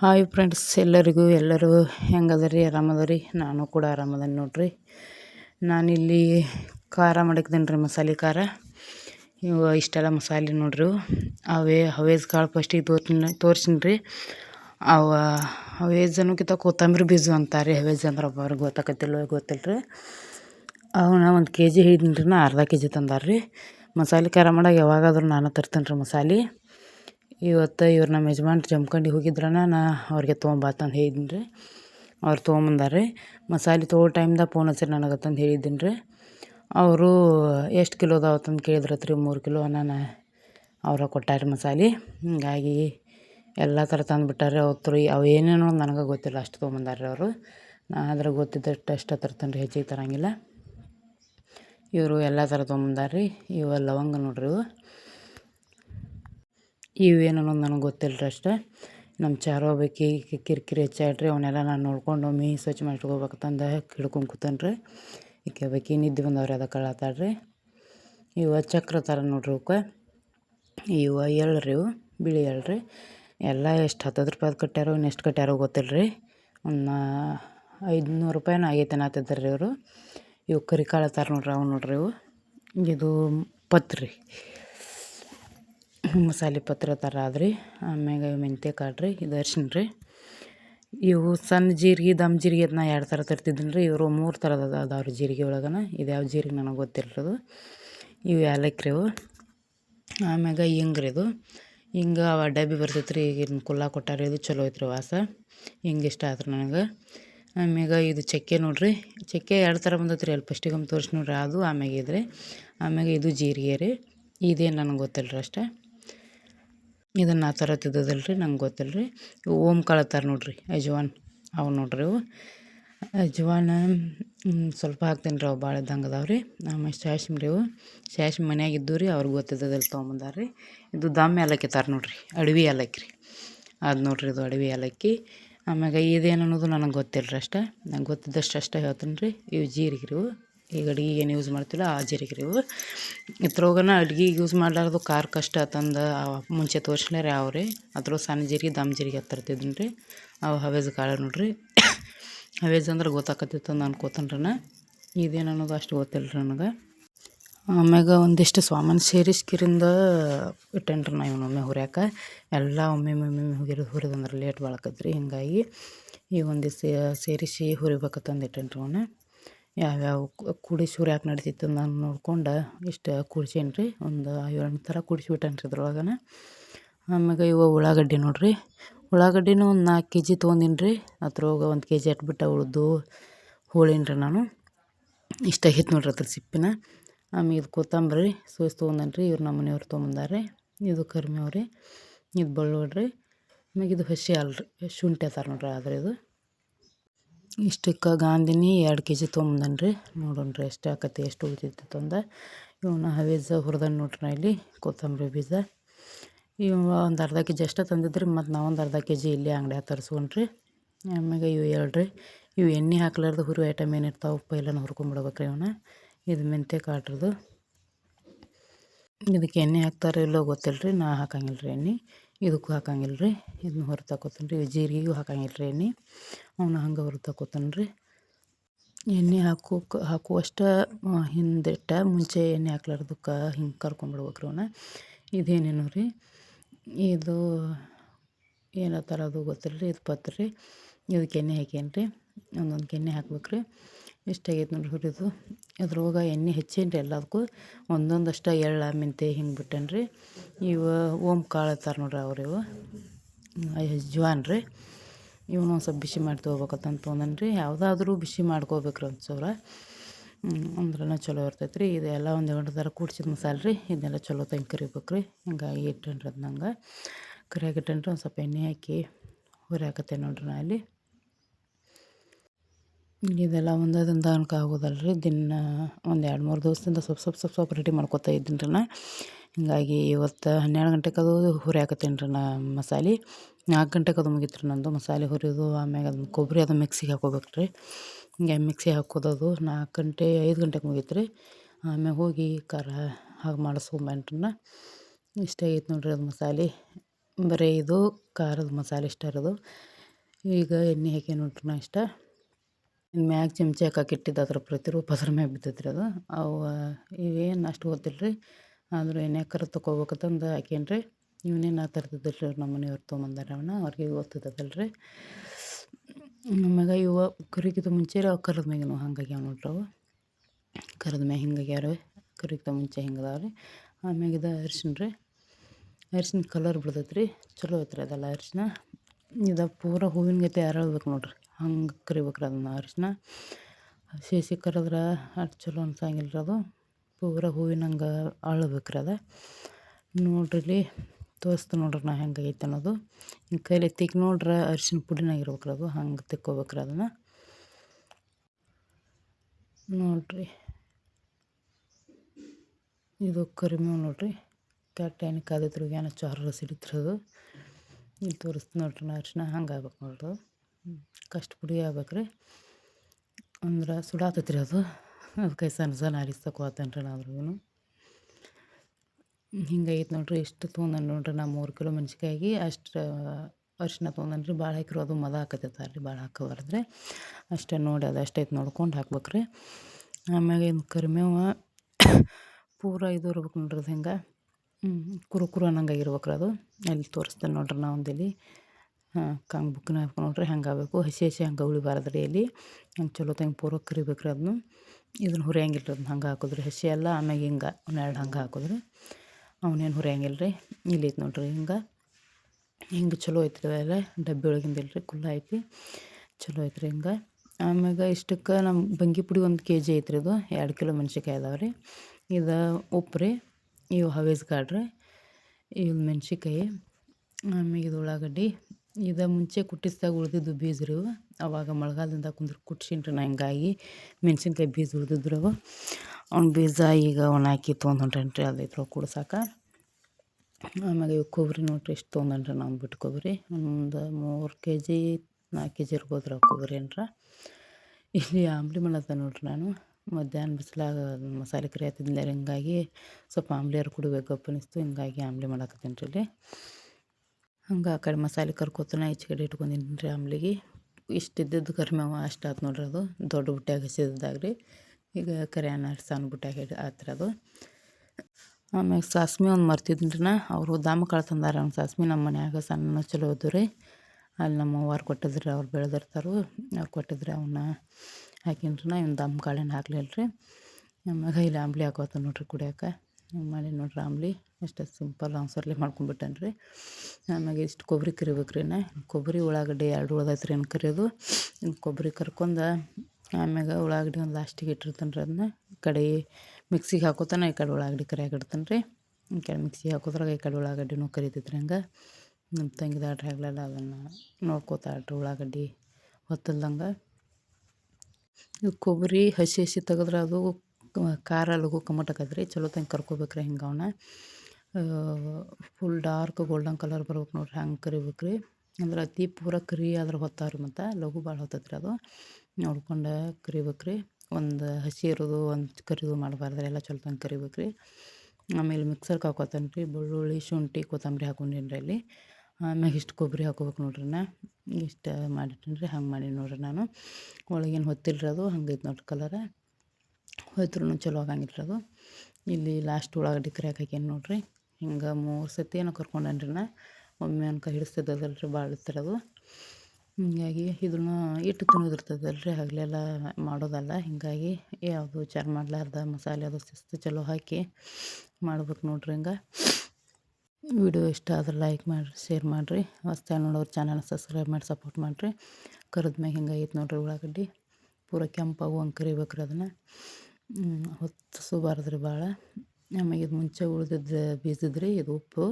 Hi friends, ಎಲ್ಲರಿಗೂ, ಎಲ್ಲರೂ ಹೆಂಗದರಿ? ಆರಾಮದರಿ? ನಾನು ಕೂಡ ಆರಾಮದನಿ ನೋಡ್ರಿ. ನಾನಿಲ್ಲಿ ಖಾರ ಮಾಡಿಕ್ತೀನಿ ರೀ ಮಸಾಲೆ ಖಾರ. ಇವು ಇಷ್ಟೆಲ್ಲ ಮಸಾಲೆ ನೋಡ್ರಿ ಅವೇ ಹವೇಜ್ ಕಾಳು ಫಸ್ಟಿಗೆ ತೋರ್ಸಿನ ತೋರ್ಸಿನಿ ರೀ ಅವ ಹವೇಜ್ ಅನ್ನೋಕ್ಕಿಂತ ಕೊತ್ತಂಬರಿ ಬೀಜ ಅಂತಾರೆ ಹವೇಜ್ ಅಂದ್ರೆ ಒಬ್ಬರಿಗೆ ಗೊತ್ತಾಕತ್ತಿಲ್ಲ ಗೊತ್ತಿಲ್ಲ ರೀ ಅವನ್ನ ಒಂದು ಕೆ ಜಿ ಹಿಡಿದೀನಿ ರೀ ನಾ ಅರ್ಧ ಕೆ ಜಿ ತಂದಾರ ರೀ ಮಸಾಲೆ ಖಾರ ಮಾಡಾಗ ಯಾವಾಗಾದ್ರೂ ನಾನು ತರ್ತೇನೆ ರೀ ಮಸಾಲೆ. ಇವತ್ತು ಇವ್ರು ನಮ್ಮ ಯಜಮಾನ್ರು ಜಮ್ಕಂಡಿ ಹೋಗಿದ್ರನ ನಾ ಅವ್ರಿಗೆ ತೊಗೊಂಬಾತಂದು ಹೇಳಿದ್ದೀನಿ ರೀ ಅವ್ರು ತೊಗೊಂಬಂದಾರ ರೀ ಮಸಾಲೆ ತೊಗೋ ಟೈಮ್ದಾಗ ಫೋನ್ ಹಚ್ಚಿರಿ ನನಗೆ ಅಂತಂದು ಹೇಳಿದ್ದೀನಿ ರೀ ಅವರು ಎಷ್ಟು ಕಿಲೋ ಅದಾವ ಕೇಳಿದ್ರತ್ರಿ, ಮೂರು ಕಿಲೋ ನಾನು ಅವ್ರ ಕೊಟ್ಟಾರ ಮಸಾಲೆ. ಹಿಂಗಾಗಿ ಎಲ್ಲ ಥರ ತಂದುಬಿಟ್ಟಾರೆ ಅವತ್ತು ಅವು ಏನೇನೋ ನನಗೆ ಗೊತ್ತಿಲ್ಲ, ಅಷ್ಟು ತೊಗೊಂಬಂದಾರ ರೀ ಅವರು. ನಾ ಅದ್ರ ಗೊತ್ತಿದ್ದಷ್ಟು ಅಷ್ಟು ತರ್ತಾನೆ ರೀ ಹೆಚ್ಚಿಗೆ ತರಂಗಿಲ್ಲ. ಇವರು ಎಲ್ಲ ಥರ ತೊಗೊಂಬಂದಾರ ರೀ ಇವು ಲವಂಗ ನೋಡ್ರಿ ಇವು. ಇವೇನು ಅನ್ನೋದು ನನಗೆ ಗೊತ್ತಿಲ್ಲ ಅಷ್ಟೇ ನಮ್ಮ ಚಾರೋ ಬೇಕಿ ಕಿರಿಕಿರಿ ಹೆಚ್ಚಾಡ್ರಿ ಅವನ್ನೆಲ್ಲ ನಾನು ನೋಡ್ಕೊಂಡು ಮೀ ಸ್ವಚ್ಛ ಮಾಡಿಟ್ಕೋಬೇಕಂತಂದು ಹಿಡ್ಕೊಂಡು ಕೂತಾನೆ ರೀ ಈಕೆ ಬೇಕಿ ನಿದ್ದೆ ಬಂದವ್ರಿ ಅದಕ್ಕೆ ಕಳತಾಳ್ರಿ ಇವ ಚಕ್ರ ಥರ ನೋಡ್ರಿ ಇವಕ್ಕೆ ಇವ ಎಳ್ರಿ ರೀ ಇವು, ಬಿಳಿ ಎಳ್ಳು ರೀ ಎಲ್ಲ ಎಷ್ಟು ಹತ್ತತ್ತು ರೂಪಾಯಿ ಕಟ್ಟ್ಯಾರೋ ಇನ್ನು ಎಷ್ಟು ಕಟ್ಟ್ಯಾರೋ ಗೊತ್ತಿಲ್ಲ ರೀ ಒಂದು ಐದುನೂರು ರೂಪಾಯಿನೂ ಆಗೈತೆ ರೀ ಇವರು. ಇವು ಕರಿ ಕಾಳತ್ತಾರೆ ನೋಡ್ರಿ ಅವು ನೋಡ್ರಿ ಇವು. ಇದು ಪತ್ರಿ. ಮಸಾಲೆ ಪತ್ರ ಥರ ಆದ್ರಿ, ಆಮ್ಯಾಗ ಮೆಂತ್ಯ ಕಾಳು ರೀ, ಇದು ಅರ್ಶಿನ ರೀ. ಇವು ಸಣ್ಣ ಜೀರಿಗೆ, ದಮ್ ಜೀರಿಗೆ ಅದನ್ನ ಎರಡು ಥರ ತರ್ತಿದ್ದೀನಿ ರೀ, ಇವರು ಮೂರು ಥರದ ಅದ ಅದಾವ ರೀ ಜೀರಿಗೆ ಒಳಗನ, ಇದು ಯಾವ ಜೀರಿಗೆ ನನಗೆ ಗೊತ್ತಿರೋದು ಇವು ಏಲಕ್ಕಿ ಇವು. ಆಮ್ಯಾಗ ಹಿಂಗ್ ರೀ ಇದು. ಹಿಂಗೆ ಅವ ಡಬ್ಬಿ ಬರ್ತೈತೆ ರೀ ಈಗಿನ ಕುಲ್ಲ ಕೊಟ್ಟಾರ ಇದು ಚಲೋ ಐತ್ರಿ ವಾಸ. ಹಿಂಗೆ ಇಷ್ಟ ಆಯ್ತು ನನಗೆ. ಆಮ್ಯಾಗ ಇದು ಚಕ್ಕೆ ನೋಡ್ರಿ, ಚಕ್ಕೆ ಎರಡು ಥರ ಬಂದೈತೆ ರೀ ಅಲ್ಲಿ ಫಸ್ಟಿಗೆ ತೋರಿಸಿ ನೋಡ್ರಿ, ಅದು ಆಮ್ಯಾಗ ಇದ್ರಿ. ಆಮ್ಯಾಗ ಇದು ಜೀರಿಗೆ ರೀ, ಇದೇನು ನನಗೆ ಗೊತ್ತಿಲ್ಲ ರೀ ಅಷ್ಟೇ. ಇದನ್ನು ಆ ಥರ ತಿದ್ದೋದಲ್ಲ ರೀ ನಂಗೆ ಗೊತ್ತಿಲ್ಲ ರೀ ಇವು ಓಮ್ ಕಾಳು ಥರ ನೋಡ್ರಿ ಅಜ್ವಾನ್ ಅವು ನೋಡ್ರಿ ಇವು. ಅಜ್ವಾನ ಸ್ವಲ್ಪ ಹಾಕ್ತೀನಿ ರೀ ಅವು ಭಾಳ ಇದ್ದಂಗೆ ಅದಾವೆ ರೀ. ಆಮೇಲೆ ಶಾಶಿಮ್ ರೀ ಇವು. ಸಾಸ್ಮಿ ಮನ್ಯಾಗ ಇದ್ದು ರೀ, ಅವ್ರಿಗೆ ಗೊತ್ತಿದ್ದದಲ್ಲಿ ತೊಗೊಂಬಂದಾರ ರೀ. ಇದು ದಮ್ ಏಲಕ್ಕಿ ತರ ನೋಡ್ರಿ, ಅಡವಿ ಏಲಕ್ಕಿ ರೀ. ಅದು ನೋಡ್ರಿ ಇದು ಅಡವಿ ಏಲಕ್ಕಿ. ಆಮ್ಯಾಗ ಇದೇನು ಅನ್ನೋದು ನನಗೆ ಗೊತ್ತಿಲ್ಲ ರೀ ಅಷ್ಟೇ. ನಂಗೆ ಗೊತ್ತಿದ್ದಷ್ಟು ಅಷ್ಟೇ ಹೇಳ್ತೀನಿ ರೀ ಇವು ಜೀರಿಗೆ ರೀ ಇವು. ಈಗ ಅಡ್ಗೆ ಏನು ಯೂಸ್ ಮಾಡ್ತಿಲ್ಲ, ಆ ಜೀರಿಗೆ ಇವು. ಇದ್ರೊಳಗನ ಯೂಸ್ ಮಾಡ್ಲಾರ್ದು ಖಾರ ಕಷ್ಟ ತಂದು ಮುಂಚೆ ತೋರಿಸ್ಲೇ ರೀ ಅವು ರೀ ಅದ್ರ ಸಣ್ಣ ಜೀರಿಗೆ, ದಮ್ ಜೀರಿಗೆ ಹತ್ತು ತರ್ತಿದ್ದೀನಿ ರೀ ಅವು ಹವೇಜ್ ಕಾಳು ನೋಡ್ರಿ. ಹವೇಜ್ ಅಂದ್ರೆ ಗೊತ್ತಾಕತ್ತಿತ್ತು ಅಂತ ಅನ್ಕೋತಾನೆ ಇದೇನು ಅನ್ನೋದು ಅಷ್ಟು ಗೊತ್ತಿಲ್ಲ ರೀ ನನಗೆ. ಆಮ್ಯಾಗ ಒಂದಿಷ್ಟು ಸಾಮಾನು ಸೇರಿಸ್ಕಿರಿಂದ ಇಟ್ಟೇನ್ರಿ ನಾ ಇವನೊಮ್ಮೆ ಹುರ್ಯಾಕ. ಎಲ್ಲ ಒಮ್ಮೆ ಒಮ್ಮೆ ಹುರಿದು ಹುರಿದಂದ್ರೆ ಲೇಟ್ ಬಾಳಕತ್ರಿ. ಹಿಂಗಾಗಿ ಈ ಒಂದಿಷ್ಟು ಸೇರಿಸಿ ಹುರಿಬೇಕಂತಂದು ಇಟ್ಟೆನ್ರಿ ಅವನ್ನ ಯಾವ್ಯಾವ ಕೂಡಿಸಿ ಯಾಕೆ ನಡೀತಿತ್ತು ನಾನು ನೋಡ್ಕೊಂಡು ಇಷ್ಟು ಕೂಡ್ಸೇನಿ ರೀ ಒಂದು ಏಳು ಥರ ಕೂಡಿಸ್ಬಿಟ್ಟೇನಿ ರೀ ಇದ್ರೊಳಗನ. ಆಮ್ಯಾಗ ಇವು ಉಳ್ಳಾಗಡ್ಡಿ ನೋಡಿರಿ. ಉಳ್ಳಾಗಡ್ಡಿನೂ ಒಂದು ನಾಲ್ಕು ಕೆ ಜಿ ತೊಗೊಂಡಿನಿ ರೀ ಅದ್ರೊಳಗೆ ಒಂದು ಕೆ ಜಿ ಅಟ್ಬಿಟ್ಟು ಉಳ್ದು ಹೋಳಿನ ರೀ ನಾನು. ಇಷ್ಟ ಆಗೈತೆ ನೋಡ್ರಿ ಅದ್ರ ಸಿಪ್ಪಿನ. ಆಮೇಲೆ ಇದು ಕೊತ್ತಂಬರಿ ಸೋಸ್ ತೊಗೊಂಡೇನಿ ರೀ ಇವ್ರು ನಮ್ಮ ಮನೆಯವ್ರು ತೊಗೊಂಬಂದಾರೆ ಇದು ಕರಿಮೇವು ರೀ ಇದು ಬೆಳ್ಳುಳ್ಳಿ. ಆಮ್ಯಾಗ ಇದು ಹಸಿ ಅಲ್ಲ ರೀ ಶುಂಠಿ ಅದಾರ ನೋಡ್ರಿ ಆದ್ರೆ ಇದು ಇಷ್ಟಕ್ಕೆ ಗಾಂಧಿನಿ ಎರಡು ಕೆ ಜಿ ತೊಗೊಂಬಂದನ್ ರೀ ನೋಡೋಣ ರೀ ಎಷ್ಟು ಆಕತಿ, ಎಷ್ಟು ಉಳಿತೈತೆ ಅಂದ ಇವನ್ನ ಹವೀಜ ಹುರಿದನ್ ನೋಡ್ರಿ ನಾ ಇಲ್ಲಿ, ಕೊತ್ತಂಬರಿ ಬೀಜ. ಇವು ಒಂದು ಅರ್ಧ ಕೆ ಜಿ ಅಷ್ಟೇ ತಂದಿದ್ರಿ, ಮತ್ತು ನಾವು ಒಂದು ಅರ್ಧ ಕೆ ಜಿ ಇಲ್ಲಿ ಅಂಗಡಿಯಾಗ ತರಿಸ್ಕೊಂಡ್ರಿ. ಆಮ್ಯಾಗ ಇವು ಹೇಳ್ರಿ ಇವು ಎಣ್ಣೆ ಹಾಕ್ಲಾರ್ದು ಹುರಿ ಐಟಮ್ ಏನಿರ್ತಾವೆ ಉಪ್ಪು ಎಲ್ಲನೂ ಹುರ್ಕೊಂಬಿಡ್ಬೇಕು ರೀ ಇವನ್ನ ಇದು ಮೆಂತ್ಯ ಕಾಟ್ರದು. ಇದಕ್ಕೆ ಎಣ್ಣೆ ಹಾಕ್ತಾರೋ ಇಲ್ಲೋ ಗೊತ್ತಿಲ್ಲ ರೀ ನಾ ಹಾಕಂಗಿಲ್ಲ ರೀ ಎಣ್ಣೆ. ಇದಕ್ಕೂ ಹಾಕಂಗಿಲ್ಲ ರೀ ಇದನ್ನ ಹೊರ ತಗೋತೀನಿ ರೀ ಜೀರಿಗೆಗೂ ಹಾಕಂಗಿಲ್ಲ ರೀ ಎಣ್ಣೆ. ಅವನ್ನ ಹಂಗೆ ಹೊರ ತಗೋತಾನೆ ರೀ ಎಣ್ಣೆ ಹಾಕೋಕೆ, ಹಾಕುವಷ್ಟು ಹಿಂದಿಟ್ಟ ಮುಂಚೆ ಎಣ್ಣೆ ಹಾಕ್ಲಾರ್ದಕ್ಕೆ ಹಿಂಗೆ ಕರ್ಕೊಂಡ್ಬಿಡ್ಬೇಕು ರೀ ಅವನ್ನ ಇದೇನೇನು ರೀ ಇದು ಏನೋ ಅದು ಗೊತ್ತಿಲ್ಲ ರೀ ಇದು ಪತ್ರಿ. ಇದಕ್ಕೆ ಎಣ್ಣೆ ಹಾಕೇನಿ ರೀ ಒಂದೊಂದು ಎಣ್ಣೆ ಹಾಕ್ಬೇಕು ರೀ ಇಷ್ಟಾಗೈತೆ ನೋಡಿ ಹುರಿದು? ಅದ್ರೊಳಗೆ ಎಣ್ಣೆ ಹೆಚ್ಚೇನು ರೀ ಎಲ್ಲದಕ್ಕೂ ಒಂದೊಂದಷ್ಟು ಎಳ್ಳು, ಮೆಂತ್ಯ ಹಿಂಗೆ ಬಿಟ್ಟೇನಿ ರೀ ಇವು ಓಮ್ ಕಾಳು ಥರ ನೋಡ್ರಿ ಅವ್ರು ಇವು. ಜ್ವಾನ್ ರೀ. ಇವನು ಒಂದು ಸ್ವಲ್ಪ ಬಿಸಿ ಮಾಡಿ ತೊಗೋಬೇಕಂತ ತೊಗೊಂಡೇನಿ ರೀ ಯಾವುದಾದ್ರೂ ಬಿಸಿ ಮಾಡ್ಕೋಬೇಕ್ರಿ ಒಂದು ಸೌರ ಅಂದ್ರನ ಚಲೋ ಇರ್ತೈತೆ ರೀ ಇದೆಲ್ಲ ಒಂದು ಎರಡು ಥರ ಕೂಡ್ಸಿದ ಮಸಾಲೆ ರೀ. ಇದನ್ನೆಲ್ಲ ಚಲೋ ತಂಗೆ ಕರಿಬೇಕು ರೀ ಹಿಂಗಾಗಿ ಇಟ್ಟೇನಿ ರೀ ಅದು ನಂಗೆ. ಕರಿಯಾಗಿ ಇಟ್ಟೇನಿ ರೀ ಒಂದು ಸ್ವಲ್ಪ ಎಣ್ಣೆ ಹಾಕಿ ಹುರಿಯಾಕತ್ತೇನೆ ನೋಡ್ರಿ ನಾ ಅಲ್ಲಿ ಇದೆಲ್ಲ ಒಂದೊಂದು ಅನ್ಕ ಆಗೋದಲ್ಲ ರೀ ದಿನ ಒಂದು ಎರಡು ಮೂರು ದಿವಸದಿಂದ ಸ್ವಲ್ಪ ಸ್ವಲ್ಪ ಸ್ವಲ್ಪ ಸ್ವಲ್ಪ ರೆಡಿ ಮಾಡ್ಕೊತಾ ಇದ್ದೀನಿ ರೀ ನಾ. ಹಿಂಗಾಗಿ ಇವತ್ತು ಹನ್ನೆರಡು ಗಂಟೆಗೆ ಅದು ಹುರಿಯಾಕತ್ತೀನಿ ರೀ ನಾ ಮಸಾಲೆ. ನಾಲ್ಕು ಗಂಟೆಗೆ ಅದು ಮುಗೀತು ರೀ ನಂದು ಮಸಾಲೆ ಹುರಿಯೋದು ಆಮ್ಯಾಗ ಅದನ್ನ ಕೊಬ್ಬರಿ ಅದು ಮಿಕ್ಸಿಗೆ ಹಾಕೋಬೇಕು ರೀ. ಹಿಂಗೆ ಮಿಕ್ಸಿ ಹಾಕೋದದು ನಾಲ್ಕು ಗಂಟೆ, ಐದು ಗಂಟೆಗೆ ಮುಗೀತು ರೀ ಆಮ್ಯಾಗ ಹೋಗಿ ಖಾರ ಹಾಗೆ ಮಾಡಿಸ್ಕೊಂಬಂಟ್ರಿ ನಾ. ಇಷ್ಟ ಆಗೈತೆ ನೋಡ್ರಿ ಅದು ಮಸಾಲೆ. ಬರೀ ಇದು ಖಾರದ ಮಸಾಲೆ ಇಷ್ಟ ಇರೋದು ಈಗ ಎಣ್ಣೆ ಹಾಕಿ ನೋಡ್ರಿ ನಾ ಇಷ್ಟ. ಮ್ಯಾಗ ಚಮಚ ಹಾಕಕ್ಕೆ ಇಟ್ಟಿದ್ದು ಅದ್ರ ಪ್ರತಿರೂಪ ಅದ್ರ ಮ್ಯಾಗ ಬಿದ್ದೈತೆ ರೀ ಅದು. ಅವು ಇವೇನು ಅಷ್ಟು ಗೊತ್ತಿಲ್ಲ ರೀ ಆದರೂ ಎಣ್ಣೆಕರ ತೊಗೋಬೇಕಂತಂದು ಹಾಕೇನಿ ರೀ ಇವನೇನು ತರ್ತಿದ್ದಿಲ್ಲ ರೀ ನಮ್ಮ ಮನೆಯವ್ರು ತೊಗೊಂಬಂದಾರ ಅವನ್ನ ಅವ್ರಿಗೆ ಗೊತ್ತಿದ್ದದಲ್ಲ ರೀ ನಮಗೆ ಇವು ಕರಿಗಿದ ಮುಂಚೆ ಅವು ಕರದ ಹಂಗಾಗಿ ಹಂಗಾಗ್ಯಾವ ನೋಡ್ರಿ ಅವು. ಕರದ ಮ್ಯಾಗ ಹಿಂಗಾಗ್ಯಾರ ರೀ, ಕರಿಗಿದ ಮುಂಚೆ ಹಿಂಗೆ ಅದಾವ ರೀ. ಆಮ್ಯಾಗ ಇದು ಅರಿಶಿನ ರೀ. ಅರಿಶಿನ ಕಲರ್ ಬಿಡ್ತೈತೆ ರೀ ಚಲೋ ಐತ್ರಿ ಅದೆಲ್ಲ ಅರಿಶಿನ ಇದು ಪೂರ ಹೂವಿನ ಗತೆ ಅರಳ್ಬೇಕು ನೋಡ್ರಿ. ಹಂಗೆ ಕರಿಬೇಕ್ರಿ ಅದನ್ನು ಅರಿಶಿನ. ಹಸಿ ಕರೆದ್ರೆ ಅಷ್ಟು ಚಲೋ ಅನ್ಸಂಗಿಲ್ಲ ರೀ ಅದು. ಪೂರ ಹೂವಿನಂಗೆ ಅಳಬೇಕ್ರಿ ಅದು. ನೋಡ್ರಿ ತೋರಿಸ್ತು ನೋಡ್ರಿ ನಾ ಹೆಂಗಾಗೈತೆ ಅನ್ನೋದು. ಹಿಂಗೆ ಕೈಲಿ ತಿಕ್ ನೋಡ್ರೆ ಅರಿಶಿನ ಪುಡಿನಾಗ ಇರ್ಬೇಕ್ರಿ ಅದು. ಹಂಗೆ ತಿಕ್ಕೋಬೇಕ್ರಿ ಅದನ್ನು. ನೋಡ್ರಿ. ಇದು ಕರಿಮೇವು ನೋಡ್ರಿ. ಕೆಟ್ಟ ಏನು ಕಾದಿದ್ರು ಏನೋ ಚಾರ ಸಿಡಿತ್ರಿ ಅದು. ಇಲ್ಲಿ ತೋರಿಸ್ತು ನೋಡ್ರಿ ನಾ ಅರಿಶಿನ. ಹಂಗೆ ಆಗ್ಬೇಕು ನೋಡ್ರಿ ಕಷ್ಟ ಪುಡಿ ಆಗ್ಬೇಕ್ರಿ. ಅಂದ್ರೆ ಸುಡಾತೈತ್ರಿ ಅದು. ಕೈ ಸಣ್ಣ ಸಣ್ಣ ಅರಿಸ್ತಕೋತೇನೆ ರೀ ನಾದ್ರೂ ಹಿಂಗೈತೆ ನೋಡ್ರಿ ಇಷ್ಟು ತೊಂದನ್ ನೋಡ್ರಿ ನಾ ಮೂರು ಕಿಲೋ ಮೆಣ್ಸಿಕಾಯಿಗೆ ಅಷ್ಟು ಅರಿಶಿನ ರೀ ಭಾಳ ಹಾಕಿರೋ ಅದು ಮದ ಹಾಕತೈತೆ ರೀ ಭಾಳ ಹಾಕೋಬಾರ್ದ್ರಿ ಅಷ್ಟೇ ನೋಡಿ ಅದು ಅಷ್ಟೈತೆ ನೋಡ್ಕೊಂಡು ಹಾಕ್ಬೇಕ್ರಿ. ಆಮ್ಯಾಗ ಇನ್ನು ಕರಿಮೇವು ಪೂರ ಇದು ಇರ್ಬೇಕು ನೋಡ್ರಿ ಅದು ಹಿಂಗೆ. ಕುರುಕುರು ಕುರು ಅನ್ನಂಗೆ ಇರ್ಬೇಕ್ರಿ ಅದು. ಅಲ್ಲಿ ತೋರಿಸ್ತೇನೆ ನೋಡ್ರಿ ನಾ ಒಂದಿಲ್ಲಿ ಕಂಗ್ ಬುಕ್ನ ಹಾಕಿ ನೋಡ್ರಿ ಹೆಂಗೆ ಆಗಬೇಕು. ಹಸಿ ಹಸಿ ಹಂಗೆ ಉಳಿಬಾರ್ದು ರೀ ಇಲ್ಲಿ ಹಂಗೆ ಚಲೋ ತಂಗೆ ಪೂರ ಕರಿಬೇಕು ರೀ ಅದನ್ನು ಇದನ್ನು ಹುರಿಯಂಗಿಲ್ಲ ರೀ ಅದನ್ನ ಹಂಗೆ ಹಾಕಿದ್ರಿ. ಹಸಿ ಎಲ್ಲ ಆಮ್ಯಾಗ ಹಿಂಗೆ ಒಂದೆರಡು ಹಂಗೆ ಹಾಕಿದ್ರಿ. ಅವನೇನು ಹುರಿಯಂಗಿಲ್ಲ ರೀ ಇಲ್ಲಿ ಐತೆ ನೋಡ್ರಿ ಹಿಂಗೆ. ಹಿಂಗೆ ಚಲೋ ಐತ್ರಿ ಅವೆಲ್ಲ. ಡಬ್ಬಿ ಒಳಗಿಂದ ಇಲ್ರಿ, ಕುಲ್ಲ ಐತಿ. ಚಲೋ ಐತ್ರಿ ಹಿಂಗೆ. ಆಮ್ಯಾಗ ಇಷ್ಟಕ್ಕೆ ನಮ್ಮ ಬಂಗಿ ಪುಡಿ ಒಂದು ಕೆ ಜಿ ಐತ್ರಿ ಇದು. ಎರಡು ಕಿಲೋ ಮೆಣ್ಸಿಕಾಯಿ ಅದಾವೆ ರೀ. ಇದು ಉಪ್ಪು ರೀ. ಇವು ಹವೇಸ್ ಗಾಡ್ರಿ ಇವು ಮೆಣ್ಸಿಕಾಯಿ ಆಮ್ಯಾಗ ಇದು ಉಳ್ಳಾಗಡ್ಡಿ ಇದು ಮುಂಚೆ ಕುಟ್ಟಿಸ್ದಾಗ ಉಳಿದಿದ್ದು ಬೀಜರು. ಅವಾಗ ಮಳೆಗಾಲದಿಂದ ಕುಂದ್ರ ಕುಟ್ಸಿನ್ರಿ ನಾ ಹಿಂಗಾಗಿ ಮೆಣಸಿನ್ಕಾಯಿ ಬೀಜ ಉಳಿದಿದ್ರು. ಅವು ಅವ್ನ ಬೀಜ ಈಗ ಒಣಾಕಿ ಹಾಕಿ ತೊಗೊಂಡು ಹೊಂಟೇನಿ ರೀ ಅದು ಇದ್ರೊಳಗೆ ಕುಡ್ಸಾಕ. ಆಮೇಲೆ ಇವು ಕೊಬ್ಬರಿ ನೋಡ್ರಿ ಎಷ್ಟು ತೊಗೊಂಡೇನಿ ರೀ ನಾವು ಬಿಟ್ಟು ಕೊಬ್ಬರಿ ಒಂದು ಮೂರು ಕೆ ಜಿ ನಾಲ್ಕು ಕೆ ಜಿ ಇರ್ಬೋದು ರೀ ಕೊಬ್ಬರಿ ಏನ್ರ. ಇಲ್ಲಿ ಆಮ್ಲಿ ಮಾಡತ್ತೆ ನೋಡ್ರಿ ನಾನು. ಮಧ್ಯಾಹ್ನ ಬಿಸಿಲಾಗ ಮಸಾಲೆ ಕರಿ ಹತ್ತಿದ್ಲ ಹಿಂಗಾಗಿ ಸ್ವಲ್ಪ ಆಮ್ಲಿಯಾರು ಕುಡಿಬೇಕು ಅನಿಸ್ತು ಹಿಂಗಾಗಿ ಆಮ್ಲಿ ಮಾಡಾಕತ್ತೀನಿ ರೀ ಇಲ್ಲಿ. ಹಂಗೆ ಆ ಕಡೆ ಮಸಾಲೆ ಕರ್ಕೋತನ ಈಚೆ ಕಡೆ ಇಟ್ಕೊಂಡಿನಿ ರೀ ಆಮ್ಲಿಗೆ ಇಷ್ಟು ಇದ್ದಿದ್ದು ಕರ್ಮೇವ ಅಷ್ಟು ಆತು ನೋಡ್ರಿ ಅದು. ದೊಡ್ಡ ಬುಟ್ಟ್ಯಾಗ ರೀ ಈಗ ಕರಿಯಾನ ಸಣ್ಣ ಬುಟ್ಟ್ಯಾಗ ಆತ್ರಿ ಅದು. ಆಮ್ಯಾಗ ಸಾಸ್ಮಿ ಒಂದು ಮರ್ತಿದ್ರಿ ನಾ. ಅವರು ದಾಮ ಕಾಳು ತಂದಾರ ಅವ್ನು ಸಾಸ್ಮಿ ನಮ್ಮ ಮನ್ಯಾಗ ಸಣ್ಣ ಚಲೋ ಇದ್ದು ರೀ. ಅಲ್ಲಿ ನಮ್ಮ ಅವ್ವಾರು ಕೊಟ್ಟಿದ್ರಿ ಅವ್ರು ಬೆಳೆದಿರ್ತಾರೋ. ಅವ್ರು ಕೊಟ್ಟಿದ್ರೆ ಅವನ್ನ ಹಾಕಿನ್ರಿ ನಾ. ಇವ್ನು ದಮ್ ಕಾಳೇನು ಹಾಕ್ಲಿಲ್ಲ ರೀ ಆಮ್ಯಾಗ ಇಲ್ಲಿ ಆಂಬ್ಲಿ ಹಾಕೋತ ನೋಡ್ರಿ ಕುಡಿಯೋಕೆ. ಮಾಡಿ ನೋಡ್ರಿ ಆಮ್ಲಿ ಎಷ್ಟು ಸಿಂಪಲ್ ಆನ್ಸರ್ಲಿ ಮಾಡ್ಕೊಂಬಿಟ್ಟೇನೆ ರೀ. ಆಮ್ಯಾಗ ಇಷ್ಟು ಕೊಬ್ಬರಿ ಕರಿಬೇಕು ರೀ ನಾ ಕೊಬ್ಬರಿ ಉಳ್ಳಾಗಡ್ಡಿ ಎರಡು ಉಳ್ದೈತೆ ರೀ ಏನು ಕರಿಯೋದು. ಇನ್ನು ಕೊಬ್ಬರಿ ಕರ್ಕೊಂಡು ಆಮ್ಯಾಗ ಉಳ್ಳಾಗಡ್ಡಿ ಒಂದು ಲಾಸ್ಟಿಗೆ ಇಟ್ಟಿರ್ತಾನೆ ರೀ ಅದನ್ನ ಈ ಕಡೆ ಮಿಕ್ಸಿಗೆ ಹಾಕೋತಾನೆ ಈ ಕಡೆ ಉಳ್ಳಾಗಡ್ಡಿ ಕರಿಯಾಗಿ ಇಡ್ತಾನೆ ರೀ. ಈ ಕಡೆ ಮಿಕ್ಸಿಗೆ ಹಾಕೋದ್ರಾಗ ಈ ಕಡೆ ಉಳ್ಳಾಗಡ್ಡಿನೂ ಕರಿತೈತೆ ರೀ ಹಂಗೆ ನಮ್ಮ ತಂಗಿದಾಡ್ರಿ ಆಗ್ಲೆಲ್ಲ ಅದನ್ನು ನೋಡ್ಕೋತಾಡ್ರಿ ಉಳ್ಳಾಗಡ್ಡಿ ಹೊತ್ತಲ್ದಂಗೆ ಕೊಬ್ಬರಿ ಹಸಿ ಹಸಿ ತೆಗೆದ್ರೆ ಅದು ಕಮ್ಮಟಕತ್ತೆ ರೀ ಚಲೋ ತಂಗೆ ಕರ್ಕೋಬೇಕ್ರಿ ಹಿಂಗೆ ಅವನ್ನ ಫುಲ್ ಡಾರ್ಕ್ ಗೋಲ್ಡನ್ ಕಲರ್ ಬರ್ಬೇಕು ನೋಡ್ರಿ ಹಂಗೆ ಕರಿಬೇಕು ಅಂದ್ರೆ ಅತಿ ಪೂರ ಕರಿ ಆದ್ರೆ ಹೊತ್ತಾವ್ರಿ ಮತ್ತು. ಲಘು ಭಾಳ ಹೊತ್ತೈತ್ರಿ ಅದು. ನೋಡ್ಕೊಂಡು ಕರಿಬೇಕ್ರಿ. ಒಂದು ಹಸಿ ಇರೋದು, ಒಂದು ಕರಿದು ಮಾಡಬಾರ್ದ್ರಿ, ಎಲ್ಲ ಚಲೋ ತಂಗೆ ಕರಿಬೇಕು ರೀ ಆಮೇಲೆ ಮಿಕ್ಸರ್ಗೆ ಹಾಕೋತಾನೆ ರೀ ಬೆಳ್ಳುಳ್ಳಿ, ಶುಂಠಿ, ಕೊತ್ತಂಬರಿ ಹಾಕೊಂಡಿನಿ ರೀ ಅಲ್ಲಿ. ಆಮ್ಯಾಗ ಇಷ್ಟು ಕೊಬ್ಬರಿ ಹಾಕೋಬೇಕು ನೋಡ್ರಿ ನಾ. ಇಷ್ಟು ಮಾಡಿಟ್ಟಿನಿ ರೀ ಹಂಗೆ ಮಾಡೀನಿ ನೋಡ್ರಿ ನಾನು. ಒಳಗೇನು ಹೊತ್ತಿಲ್ಲ ರೀ ಅದು, ಹಂಗೈತೆ ನೋಡ್ರಿ ಕಲರ ಹೋಯ್ತ್ರೂ ಚಲೋ ಆಗಂಗಿಲ್ಲ ಅದು. ಇಲ್ಲಿ ಲಾಸ್ಟ್ ಉಳ್ಳಾಗಡ್ಡಿ ಕರಿಯಕ್ಕೆ ಹಾಕೇನಿ ನೋಡ್ರಿ. ಹಿಂಗೆ ಮೂರು ಸತಿ ಏನೋ ಕರ್ಕೊಂಡೇನ್ರಿ ನಾ. ಒಮ್ಮೆ ಅನ್ಕ ಹಿಡಿಸ್ತದಲ್ಲ ರೀ ಭಾಳ ಅದು. ಹೀಗಾಗಿ ಇದನ್ನು ಇಟ್ಟು ತಿನ್ನೋದಿರ್ತದಲ್ಲ ರೀ ಹಗಲೆಲ್ಲ ಮಾಡೋದಲ್ಲ. ಹೀಗಾಗಿ ಯಾವುದು ಚಾರ್ ಮಾಡಲಾರ್ದ ಮಸಾಲೆ ಅದು ಶಿಸ್ತು ಚಲೋ ಹಾಕಿ ಮಾಡ್ಬೇಕು ನೋಡ್ರಿ ಹಿಂಗೆ. ವಿಡಿಯೋ ಇಷ್ಟ ಆದ್ರೆ ಲೈಕ್ ಮಾಡಿರಿ ಶೇರ್ ಮಾಡಿರಿ. ಹೊಸ್ತಾಗಿ ನೋಡೋರು ಚಾನಲ್ ಸಬ್ಸ್ಕ್ರೈಬ್ ಮಾಡಿ ಸಪೋರ್ಟ್ ಮಾಡಿರಿ. ಕರಿದ ಮ್ಯಾಗ ಹಿಂಗೆ ಐತೆ ನೋಡ್ರಿ ಉಳ್ಳಾಗಡ್ಡಿ. ಪೂರ ಕೆಂಪಾಗು ಹಂಗೆ ಕರಿಬೇಕ್ರಿ ಅದನ್ನು. ಹೊತ್ತಿಸಬಾರ್ದು ರೀ ಭಾಳ ಆಮ್ಯಾಗ ಇದು ಮುಂಚೆ ಉಳ್ದಿದ್ದು ಬೀಜದ್ರಿ, ಇದು ಉಪ್ಪು,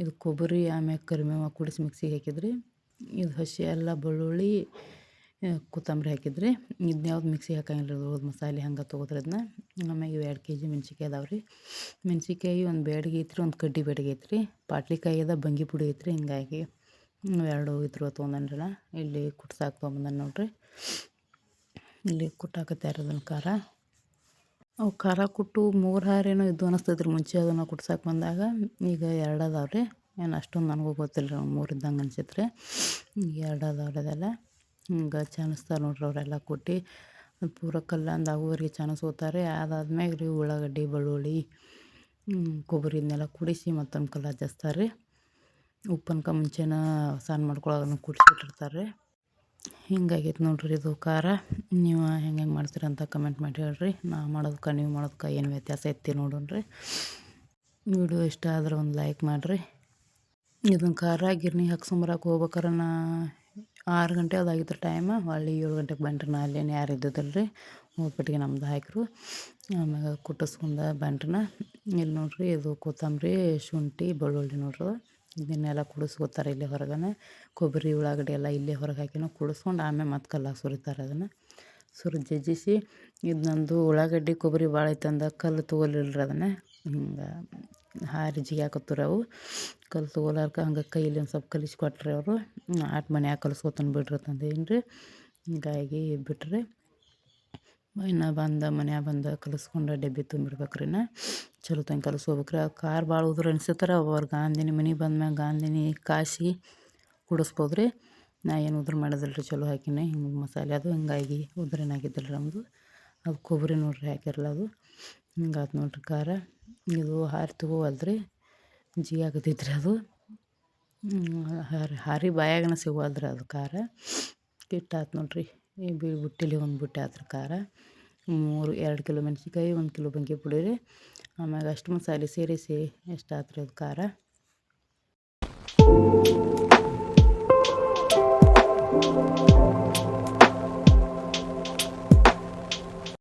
ಇದು ಕೊಬ್ಬರಿ, ಆಮ್ಯಾಗ ಕರಿಮೇವು ಕುಡಿಸಿ ಮಿಕ್ಸಿಗೆ ಹಾಕಿದ್ರಿ. ಇದು ಹಸಿ ಎಲ್ಲ ಬೆಳ್ಳುಳ್ಳಿ ಕೊತ್ತಂಬರಿ ಹಾಕಿದ್ರಿ. ಇದನ್ನ ಯಾವ್ದು ಮಿಕ್ಸಿಗೆ ಹಾಕಂಗಿಲ್ಲ ರೀ ಮಸಾಲೆ ಹಂಗೆ ತೊಗೋದ್ರಿ ಅದನ್ನ ಆಮ್ಯಾಗ ಇವು ಎರಡು ಕೆ ಜಿ ಮೆಣ್ಸಿಕಾಯಿ ಅದಾವೆ ರೀ. ಮೆಣ್ಸಿಕಾಯಿ ಒಂದು ಬೇಡಿಗೆ ಐತ್ರಿ, ಒಂದು ಕಡ್ಡಿ ಬೇಡಿಗೆ ಐತ್ರಿ. ಪಾಟ್ಲಿಕಾಯಿ ಅದ, ಬಂಗಿ ಪುಡಿ ಐತ್ರಿ, ಹಿಂಗಾಗಿ ಎರಡು ಇದ್ರ ತೊಗೊಂಡನ್ರಲ್ಲ ಇಲ್ಲಿ ಕುಟ್ಸಾಕ್ ನೋಡಿರಿ. ಇಲ್ಲಿ ಕುಟ್ಟಾಕತ್ಯಾರ ಅದನ್ನ ಖಾರ. ಅವು ಖಾರ ಕುಟ್ಟು ಮೂರು ಹಾರೇನೋ ಇದ್ದು ಅನಿಸ್ತೈತ್ರಿ ಮುಂಚೆ ಅದನ್ನು ಕುಟ್ಸಕ್ಕೆ ಬಂದಾಗ. ಈಗ ಎರಡು ಅದಾವೆ ರೀ. ಏನು ಅಷ್ಟೊಂದು ನನಗೂ ಗೊತ್ತಿಲ್ಲ ರೀ ಮೂರು ಇದ್ದಂಗೆ ಅನ್ಸೈತೆ ರೀ ಎರಡು ಅದಾವೆ ಅದೆಲ್ಲ. ಹಿಂಗೆ ಚಾಣಿಸ್ತಾರೆ ನೋಡ್ರಿ ಅವರೆಲ್ಲ ಕೊಟ್ಟು ಅದು ಪೂರ ಕಲ್ಲಂದು ಆಗುವವರೆಗೆ ಚಾನಸ್ಕೋತಾರೆ ಅದಾದ್ಮ್ಯಾಗ ರೀ ಉಳ್ಳಾಗಡ್ಡಿ, ಬೆಳ್ಳುಳ್ಳಿ ಕೊಬ್ಬರಿ ಇದನ್ನೆಲ್ಲ ಕುಡಿಸಿ ಮತ್ತೊಂದು ಕಲ್ಲ ಹಚ್ಚಿಸ್ತಾರೆ ರೀ ಉಪ್ಪನ್ಕ ಮುಂಚೆನ ಸ್ನಾನ ಮಾಡ್ಕೊಳಗನ ಕುಡಿಸಿಟ್ಟಿರ್ತಾರೆ ರೀ ಹಿಂಗಾಗೈತೆ ನೋಡ್ರಿ ಇದು ಖಾರ. ನೀವು ಹೆಂಗೆ ಹೆಂಗೆ ಮಾಡ್ತೀರ ಅಂತ ಕಮೆಂಟ್ ಮಾಡಿ ಹೇಳ್ರಿ. ನಾ ಮಾಡೋದಕ್ಕೆ ನೀವು ಮಾಡೋದಕ್ಕೆ ಏನು ವ್ಯತ್ಯಾಸ ಐತಿ ನೋಡೋಣ್ರಿ. ವಿಡಿಯೋ ಇಷ್ಟ ಆದ್ರೆ ಒಂದು ಲೈಕ್ ಮಾಡಿರಿ. ಇದನ್ನು ಖಾರ ಗಿರ್ನಿ ಹಾಕ್ಸೊಂಬರಕ್ಕೆ ಹೋಗ್ಬೇಕಾರೆ ನಾ. ಆರು ಗಂಟೆ ಅದಾಗಿತ್ತು ಟೈಮ್ ಹೊಳ್ಳಿ ಏಳು ಗಂಟೆಗೆ ಬಂಟ್ರಿ ನಾ. ಅಲ್ಲೇನು ಯಾರು ರೀ ಹೋಗ್ಬಿಟ್ಟಿಗೆ ನಮ್ದು ಹಾಕಿರು. ಆಮ್ಯಾಗ ಕುಟ್ಟಿಸ್ಕೊಂಡ ಬಂಟ್ರನ. ಇಲ್ಲಿ ನೋಡ್ರಿ ಇದು ಕೊತ್ತಂಬರಿ, ಶುಂಠಿ, ಬೆಳ್ಳುಳ್ಳಿ ನೋಡ್ರಿ ಇದನ್ನೆಲ್ಲ ಕುಡಿಸ್ಕೊತಾರೆ ಇಲ್ಲೇ ಹೊರಗನೆ. ಕೊಬ್ಬರಿ ಉಳ್ಳಾಗಡ್ಡಿ ಎಲ್ಲ ಇಲ್ಲೇ ಹೊರಗೆ ಹಾಕಿನೂ ಕುಡಿಸ್ಕೊಂಡು ಆಮೇಲೆ ಮತ್ತೆ ಕಲ್ಲ ಸುರಿತಾರೆ ಅದನ್ನು. ಸುರಿ ಜಜ್ಜಿಸಿ ಇದು ಉಳ್ಳಾಗಡ್ಡಿ, ಕೊಬ್ಬರಿ ಭಾಳ ಐತೆ ಅಂದ ಕಲ್ಲು ತೊಗೊಲಿಲ್ರಿ ಅದನ್ನು. ಹಿಂಗೆ ಹಾರಿ ಅವು. ಕಲ್ಲು ತೊಗೊಲಾರ್ಕ ಹಂಗೆ ಕೈಲಿ ಒಂದು ಸ್ವಲ್ಪ ಕಲಿಸಿ ಕೊಟ್ರಿ ಅವರು. ಆಟ ಮನ್ಯಾಗ ಕಲಿಸ್ಕೊತಾನೆ ಬಿಡ್ರಿ ತಂದೇನು ರೀ ಹಿಂಗಾಗಿ ಬಿಟ್ರಿ. ಇನ್ನು ಬಂದು ಮನ್ಯಾಗ ಬಂದು ಕಲಿಸ್ಕೊಂಡು ಡಬ್ಬಿ ತುಂಬಿಡ್ಬೇಕ್ರಿ ನಾ ಚಲೋ ತಂಗೆ ಕಲಿಸ್ಕೋಬೇಕು ರೀ ಅದು ಖಾರ ಭಾಳ ಉದುರು ಅನ್ಸಿರ್ತಾರೆ ಅವ್ರು ಗಾಂಧಿನಿ ಮನೆಗೆ ಬಂದ್ಮ್ಯಾಗ ಗಾಂಧಿನಿ ಕಾಸಿ ಕುಡಿಸ್ಬೋದು ರೀ ನಾ ಏನು ಉದುರು ಮಾಡೋದಿಲ್ಲ ರೀ ಚಲೋ ಹಾಕಿನಿ. ಹಿಂಗೆ ಮಸಾಲೆ ಅದು, ಹಿಂಗಾಗಿ ಉದುರೇನಾಗಿದ್ದಿಲ್ಲ ರೀ ನಮ್ಮದು ಅದು ಕೊಬ್ಬರಿ ನೋಡ್ರಿ ಹಾಕಿರಲ್ಲ ಅದು. ಹಿಂಗಾತು ನೋಡ್ರಿ ಖಾರ ಇದು ಹಾರಿ ತಗೋವಲ್ದ್ರಿ. ಜಿ ಆಗತೈತ್ರಿ ಅದು. ಹಾರಿ ಹಾರಿ ಬಾಯಾಗನ ಸಿಗುವಲ್ದ್ರಿ ಅದು ಖಾರ ಕಿಟ್ಟಾತು ನೋಡ್ರಿ. ಬುಟ್ಟಿಲಿ ಒಂದು ಬುಟ್ಟಿ ಆದ್ರ ಖಾರ. ಮೂರು, ಎರಡು ಕಿಲೋ ಮೆಣಸಿನ್ಕಾಯಿ, ಒಂದು ಕಿಲೋ ಬಂಗಿ ಪುಡಿ ರೀ ಆಮ್ಯಾಗ ಅಷ್ಟು ಮಸಾಲೆ ಸೇರಿಸಿ ಎಷ್ಟು ಅದು ಖಾರ?